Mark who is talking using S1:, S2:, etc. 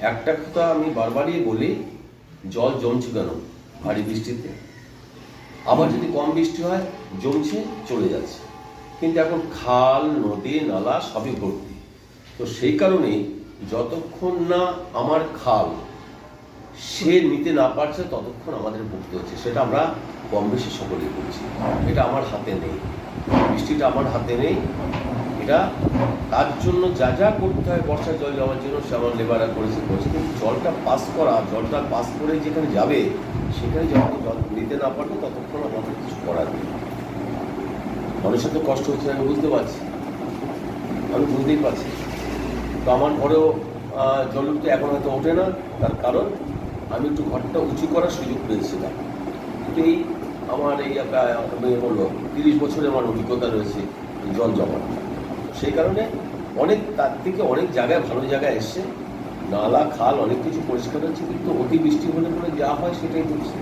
S1: একটা কথা আমি বারবারই বলি, জল জমছে কেন ভারী বৃষ্টিতে? আবার যদি কম বৃষ্টি হয়, জমছে, চলে যাচ্ছে। কিন্তু এখন খাল, নদী, নালা সবই ভর্তি। তো সেই কারণেই যতক্ষণ না আমার খাল সে নিতে না পারছে, ততক্ষণ আমাদের ভুগতে হচ্ছে। সেটা আমরা কম বেশি সকলেই করছি এটা আমার হাতে নেই। বৃষ্টিটা আমার হাতে নেই। এটা তার জন্য যা যা করতে হয় বর্ষার জল যাওয়ার জন্য সে আমার লেবাররা করেছে করেছে। কিন্তু জলটা পাস করা জলটা পাস করে যেখানে যাবে সেখানে যখন জল নিতে না পারবে ততক্ষণ আমাদের কিছু করার নেই। মানুষের তো কষ্ট হচ্ছে আমি বুঝতে পারছি। আমি বুঝতেই পারছি। তো আমার ঘরেও আহ, জল উঠতে এখন হয়তো ওঠে না তার কারণ আমি একটু ঘরটা উঁচু করার সুযোগ পেয়েছিলাম। কিন্তু এই আমার এই বলল তিরিশ বছরে আমার অভিজ্ঞতা রয়েছে জল জমা সেই কারণে অনেক, তার থেকে অনেক জায়গায়, ভালো জায়গায় এসছে নালা, খাল, অনেক কিছু পরিষ্কার হচ্ছে, কিন্তু অতিবৃষ্টি হলে পরে যা হয় সেটাই হচ্ছে।